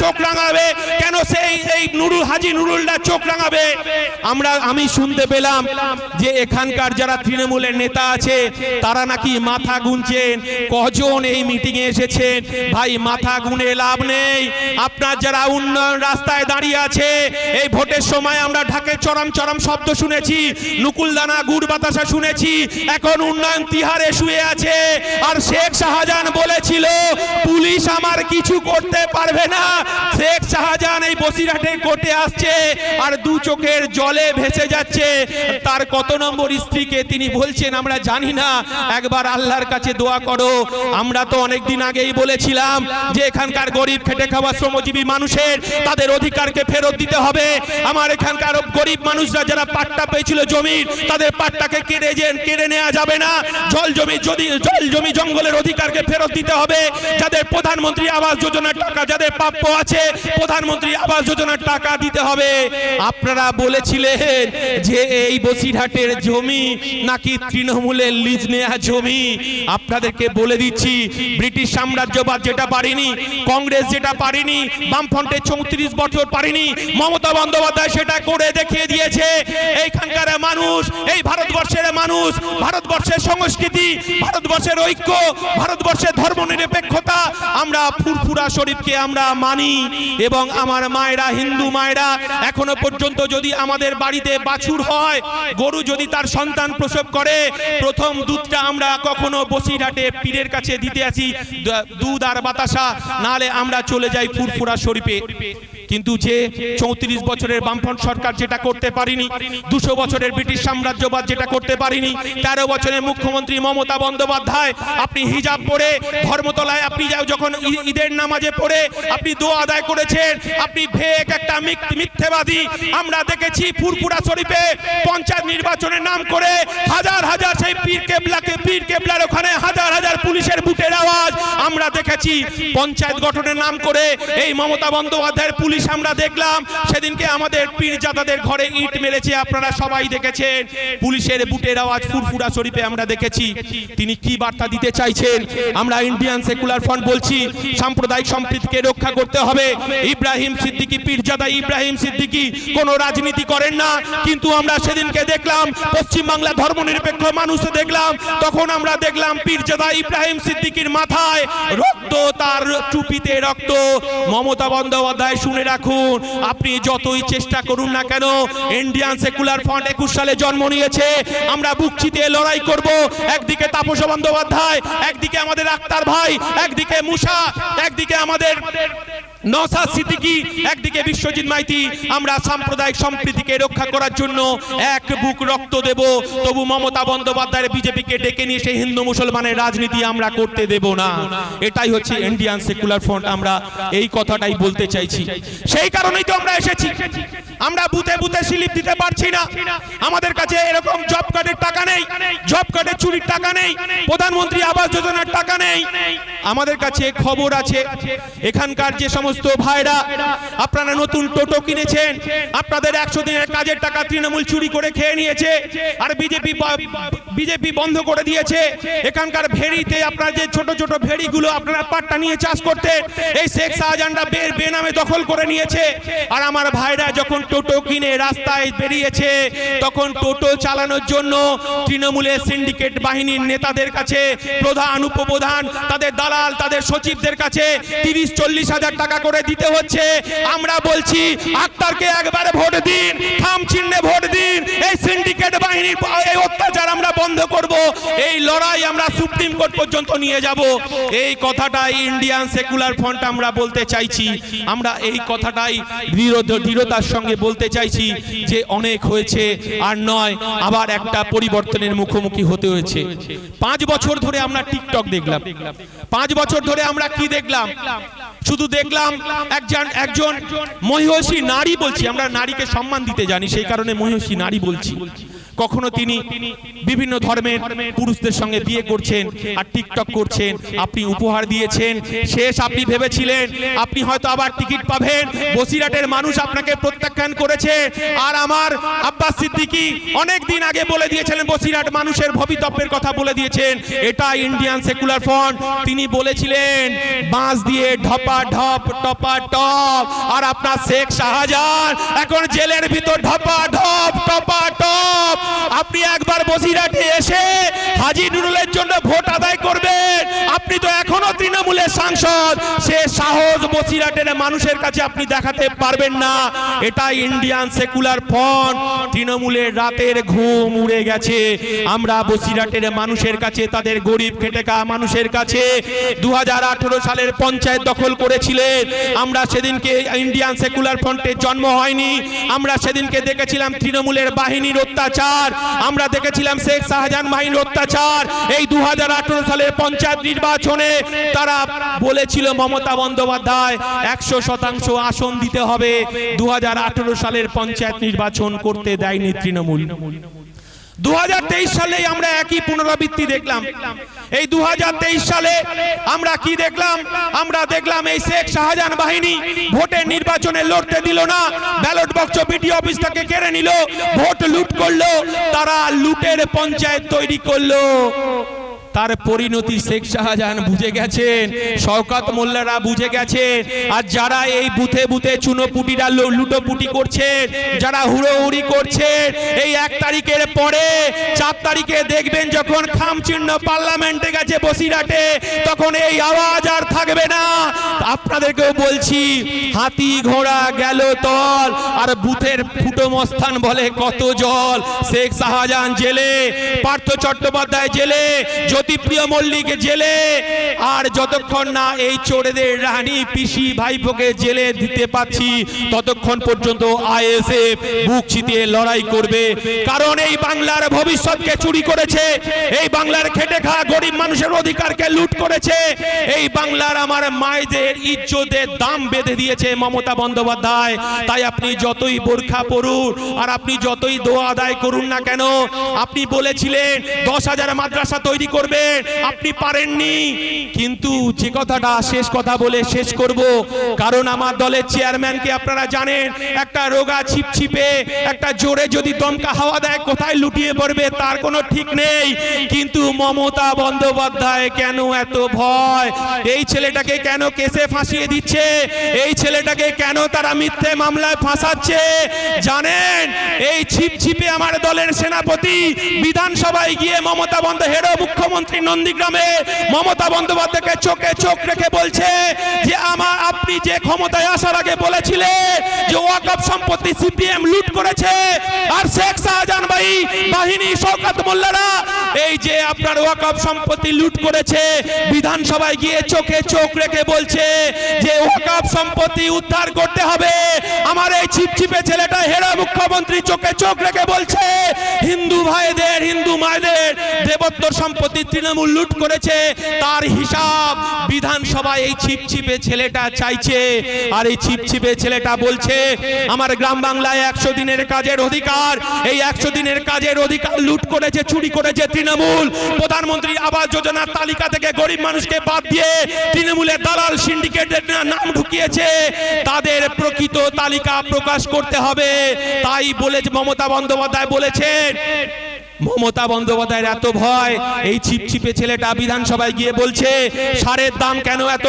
চোখ রাঙাবে। সেই এই নুরুল হাজি চোখ রাঙাবে। আমরা, আমি শুনতে পেলাম যে এখানকার যারা তৃণমূলের নেতা আছে, তারা নাকি মাথা গুনছেন। কজন এই এসেছেন? ভাই, মাথা গুনে লাভ নেই। যারা উন্নয়ন রাস্তায় দাঁড়িয়ে আছে, এই ভোটের সময় আমরা ঢাকে চরম চরম শব্দ শুনেছি নুকুলদানা গুড় বাতাসা শুনেছি, এখন উন্নয়ন তিহারে শুয়ে আছে। আর শেখ শাহজাহান বলেছিল, পুলিশ আমার কিছু করতে পারবে না। শেখ বসিরহাটে কোর্টে আসছে আর দু চোখের জলে ভেসে যাচ্ছে। তার কত নম্বর স্ত্রীকে তিনি বলছেন, আমরা জানি না, একবার আল্লাহর কাছে দোয়া করো। আমরা তো অনেকদিন আগেই বলেছিলাম যে এখানকার গরিব খেটে খাওয়া শ্রমজীবী মানুষের তাদের অধিকারকে ফেরত দিতে হবে। আমার এখানকার গরিব মানুষরা যারা পাট্টা পেয়েছিল জমির, তাদের পাট্টাকে কেড়ে যে, কেড়ে নেওয়া যাবে না। জল জমি, যদি জল জমি জঙ্গলের অধিকারকে ফেরত দিতে হবে। যাদের প্রধানমন্ত্রী আবাস যোজনার টাকা, যাদের প্রাপ্য আছে, প্রধানমন্ত্রী আবাস যোজনার টাকা দিতে হবে। আপনারা বলেছিলেন যে এই বসিরহাটের জমি নাকি তৃণমূলের লিজ নেয়া জমি। আপনাদেরকে বলে দিচ্ছি, ব্রিটিশ সাম্রাজ্যবাদ যেটা পারেনি, কংগ্রেস যেটা পারেনি বামফ্রন্টের চৌত্রিশ বছর পারেনি, মমতা বন্দ্যোপাধ্যায় সেটা করে দেখিয়ে দিয়েছে। এইখানকার মানুষ, এই ভারতবর্ষের মানুষ, ভারতবর্ষের সংস্কৃতি, ভারতবর্ষের ঐক্য, ভারতবর্ষের ধর্মনিরপেক্ষতা, আমরা ফুরফুরা শরীফকে আমরা মানি এবং আমার মায়েরা হিন্দু মায়েরা, এখনও পর্যন্ত যদি আমাদের বাড়িতে বাছুর হয়, গরু যদি তার সন্তান প্রসব করে, প্রথম দুধটা আমরা কখনো বসিরহাটে পীরের কাছে দিতে আসি দুধ আর বাতাসা, নালে আমরা চলে যাই ফুরফুরা শরীফে। কিন্তু যে চৌত্রিশ বছরের বামফ্রন্ট সরকার যেটা করতে পারিনি, দুশো বছরের ব্রিটিশ সাম্রাজ্যবাদ যেটা করতে পারিনি, তেরো বছরের মুখ্যমন্ত্রী মমতা বন্দ্যোপাধ্যায়, আপনি হিজাব পরে, ধর্মতলায় আপনি যখন ঈদের নামাজে পড়ে, আপনি দোয়া আদায় করেছেন, আপনি ভেক একটা মিথ্যেবাদী। আমরা দেখেছি ফুরফুরা শরীফে পঞ্চায়েত নির্বাচনের নাম করে হাজার হাজার সেই পীর কেবলাকে, পীর কেবলার ওখানে হাজার হাজার পুলিশের বুটের আওয়াজ। আমরা দেখেছি পঞ্চায়েত গঠনের নাম করে এই মমতা বন্দ্যোপাধ্যায়ের পুলিশ আমরা দেখলাম, সেদিনকে আমাদের পীরজাদাদের ঘরে ইট মেরেছে, আপনারা সবাই দেখেছেন। পুলিশের বুটের আওয়াজ ফুরফুরা শরীফে আমরা দেখেছি। তিনি কি বার্তা দিতে চাইছেন? আমরা ইন্ডিয়ান সেকুলার ফ্রন্ট বলছি, সাম্প্রদায়িক সম্প্রীতিকে রক্ষা করতে হবে। ইব্রাহিম সিদ্দিকী, পীরজাদা ইব্রাহিম সিদ্দিকী, কোনো রাজনীতি করেন না। কিন্তু আমরা সেদিনকে দেখলাম পশ্চিমবাংলা ধর্মনিরপেক্ষ মানুষ দেখলাম, তখন আমরা দেখলাম পীরজাদা ইব্রাহিম সিদ্দিকীর মাথায় রক্ত, তার টুপিতে রক্ত। মমতা বন্দ্যোপাধ্যায় শুনে রাখুন। আপনি যতই চেষ্টা করুন না কেন ইন্ডিয়ান সেকুলার ফ্রন্ট একুশ সালে জন্ম নিয়েছে। আমরা বুক চিতিয়ে লড়াই করব। একদিকে তাপস বন্দ্যোপাধ্যায়, একদিকে আমাদের আক্তার ভাই, একদিকে মুসা, একদিকে আমাদের নসাদ সিদ্দিকি, একদিকে বিশ্বজিৎ মাইতি, আমরা সাম্প্রদায়িক সম্প্রীতিকে রক্ষা করার জন্য এক বুক রক্ত দেব। তবু মমতা বন্দ্যোপাধ্যায়ের বিজেপিকে ডেকে নিয়ে সেই হিন্দু মুসলমানের রাজনীতি আমরা করতে দেব না। এটাই হচ্ছে ইন্ডিয়ান সেকুলার ফ্রন্ট আমরা এই কথাটাই বলতে চাইছি। সেই কারণেই তো আমরা এসেছি। আমরা বুথে বুথে স্লিপ দিতে পারছি না। আমাদের কাছে এরকম জব কার্ডের টাকা নেই, জব কার্ডের চুরির টাকা নেই, প্রধানমন্ত্রী আবাস যোজনার টাকা নেই। আমাদের কাছে খবর আছে, এখানকার যে সমস্ত ভাইরা, আপনারা নতুন টোটো কিনেছেন, আপনাদের একশো দিনের কাজের টাকা তৃণমূল চুরি করে খেয়ে নিয়েছে, আর বিজেপি বিজেপি বন্ধ করে দিয়েছে। এখানকার ভেড়িতে আপনার যে ছোট ছোট ভেড়িগুলো আপনারা পাট্টা নিয়ে চাষ করতে, এই শেখ শাহজাহানরা বেনামে দখল করে নিয়েছে। আর আমার ভাইরা যখন টোটো কিনে রাস্তায় বেরিয়েছে, তখন টোটো চালানোর জন্য তৃণমূলের সিন্ডিকেট বাহিনীর নেতাদের কাছে প্রধান, উপপ্রধান, তাদের দালাল, তাদের সচিবদের কাছে তিরিশ, চল্লিশ হাজার টাকা করে দিতে হচ্ছে। আমরা বলছি, আক্তারকে একবারে ভোট দিন, থাম চিহ্নে ভোট দিন। এই সিন্ডিকেট বাহিনীর এই অত্যাচার আমরা বন্ধ করব। এই লড়াই আমরা সুপ্রিম কোর্ট পর্যন্ত নিয়ে যাব। এই কথাটাই ইন্ডিয়ান সেকুলার ফ্রন্ট আমরা বলতে চাইছি। আমরা এই কথাটাই দৃঢ় দৃঢ়তার সঙ্গে বলতে চাইছি যে অনেক হয়েছে আর নয়, আবার একটা পরিবর্তনের মুখোমুখি হতে হয়েছে। পাঁচ বছর ধরে আমরা টিকটক দেখলাম। পাঁচ বছর ধরে আমরা কি দেখলাম? শুধু দেখলাম একজন একজন মহিষী নারী বলছি, আমরা নারীকে সম্মান দিতে জানি, সেই কারণে মহিষী নারী বলছি। কখনো তিনি বিভিন্ন ধর্মের পুরুষদের সঙ্গে বিয়ে করছেন আর টিকটক করছেন, আপনি উপহার দিয়েছেন। শেষ আপনি ভেবেছিলেন, আপনি হয়তো আবার টিকিট পাবেন। বসিরহাটের মানুষ আপনাকে প্রত্যাখ্যান করেছে। আর আমার আব্বাস সিদ্দিকি অনেক দিন আগে বলে দিয়েছিলেন, বসিরহাট মানুষের ভবিতব্যের কথা বলে দিয়েছেন। এটা ইন্ডিয়ান সেকুলার ফ্রন্ট। তিনি বলেছিলেন, বাঁশ দিয়ে ঢপা ঢপ, টপা টপ। আর আপনার শেখ শাহজাহান এখন জেলের ভিতর ঢপা ঢপ, টপা টপ। আপনি একবার বসিরহাটে এসে হাজি নুরুলের জন্য ভোট আদায় করবেন আপনি তো এখনও তৃণমূলের সাংসদ, সে সাহস বসিরহাটের মানুষের কাছে আপনি দেখাতে পারবেন না। এটা ইন্ডিয়ান সেকুলার ফ্রন্ট তৃণমূলের রাতের ঘুম উড়ে গেছে। আমরা বসিরহাটের মানুষের কাছে, তাদের গরিব খেটে খাওয়া মানুষের কাছে দুহাজার আঠেরো সালের পঞ্চায়েত দখল করেছিলেন। আমরা সেদিনকে ইন্ডিয়ান সেকুলার ফ্রন্টের জন্ম হয়নি। আমরা সেদিনকে দেখেছিলাম তৃণমূলের বাহিনীর অত্যাচার। আমরা দেখেছিলাম শেখ শাহজাহান বাহিনীর অত্যাচার। এই দু হাজার আঠারো সালের পঞ্চায়েত নির্বাচনে তারা বলেছিল মমতা বন্দ্যোপাধ্যায়, একশো শতাংশ আসন দিতে হবে। দুহাজার আঠেরো সালের পঞ্চায়েত নির্বাচন করতে দেয়নি তৃণমূল। দু সালে আমরা একই পুনরাবৃত্তি দেখলাম। এই দুহাজার তেইশ সালে আমরা কি দেখলাম? আমরা দেখলাম এই শেখ শাহজাহান বাহিনী ভোটের নির্বাচনে লড়তে দিল না। ব্যালট বক্স বিডি অফিস থেকে কেড়ে নিল। ভোট লুট করল, তারা লুটের পঞ্চায়েত তৈরি করল। তার পরিণতি শেখ শাহজাহান বুঝে গেছেন, শওকাত মোল্লারা বুঝে গেছেন, আর যারা এই বুথে বুথে চুনোপুটিরা লুটোপুটি করছেন, যারা হুড়োহুড়ি করছেন, এই এক তারিখের পরে চার তারিখে দেখবেন যখন খামচিহ্ন পার্লামেন্টে গেছে বসিরহাটে, তখন এই আওয়াজ আর থাকবে না। আপনাদেরকেও বলছি, হাতি ঘোড়া গেল তল, আর বুথের ফুটো মস্তান বলে কত জল। শেখ শাহজাহান জেলে, পার্থ চট্টোপাধ্যায় জেলে জ্যোতিপ্রিয় মল্লিক জেলে, আর যতক্ষণ না এই চোরেদের রানী, পিসি, ভাইপোকে জেলে দিতে পাচ্ছি ততক্ষণ পর্যন্ত আইএসএফ বুক চিতিয়ে লড়াই করবে। কারণ এই বাংলার ভবিষ্যৎকে চুরি করেছে, এই বাংলার খেটে খাওয়া গরিব মানুষের অধিকারকে লুট করেছে, এই বাংলার আমার মায়েদের ইজ্জতের দাম বেঁধে দিয়েছে মমতা বন্দ্যোপাধ্যায়। তাই আপনি যতই বোরখা পড়ুন আর আপনি যতই দোয়া আদায় করুন না কেন, আপনি বলেছিলেন, দশ হাজার মাদ্রাসা তৈরি করবেন আপনি পারেননি। কিন্তু যে কথাটা শেষ কথা বলে শেষ করব, কারণ আমার দলের চেয়ারম্যানকে আপনারা জানেন, একটা রোগা ছিপছিপে, একটা জোরে যদি দমকা হাওয়া দেয়, কোথায় লুটিয়ে পড়বে তার কোনো ঠিক নেই। কিন্তু মমতা বন্দ্যোপাধ্যায় কেন এত ভয়? এই ছেলেটাকে কেন কেসে ফাঁসিয়ে দিচ্ছে? এই ছেলেটাকে কেন তারা মিথ্যে মামলায় ফাঁসাচ্ছে? জানেন, এই ছিপছিপে আমার দলের সেনাপতি, বিধানসভায় গিয়ে মমতা বন্দ হেরো মুখ্যমন্ত্রী নন্দীগ্রামে মমতা বন্দ্যোপাধ্যায়কে চোখে চোখ রেখে বলছে যে আমার আপনি যে ক্ষমতায় আসার আগে বলেছিলেন যে ওয়াকফ সম্পত্তি সিপিএম লুট করেছে আর শেখ শাহজাহান ভাই, বাহিনী, শওকত মোল্লারা এই যে আপনার ওয়াকফ সম্পত্তি লুট করেছে, বিধানসভায় গিয়ে চোখে চোখ রেখে বলছে যে ওয়াকফ সম্পত্তি উদ্ধার করতে হবে। আমার এই ছিপছিপে ছেলেটা হেরা মুখ্যমন্ত্রী চোখে চোখ রেখে বলছে, হিন্দু ভাইদের, হিন্দু মায়েদের দেবত্বর সম্পত্তি তৃণমূল লুট করেছে, তার হিসাব বিধানসভায় এই ছিপছিপে ছেলেটা চাইছে। আর এই ছিপছিপে ছেলেটা বলছে, আমার গ্রাম বাংলায় একশো দিনের কাজের অধিকার, এই একশো দিনের কাজের অধিকার লুট করেছে, চুরি করেছে তৃণমূল। প্রধানমন্ত্রী আবাস যোজনার তালিকা থেকে গরিব মানুষকে বাদ দিয়ে তৃণমূলের দালাল সিন্ডিকেটের নাম ঢুকিয়েছে। তাদের প্রকৃত তালিকা প্রকাশ করতে হবে। তাই বলে মমতা বন্দ্যোপাধ্যায় বলেছেন মমতা বন্দ্যোপাধ্যায়ের এত ভয় এই ছিপছিপে ছেলেটা বিধানসভায় গিয়ে বলছে সারের দাম কেন এত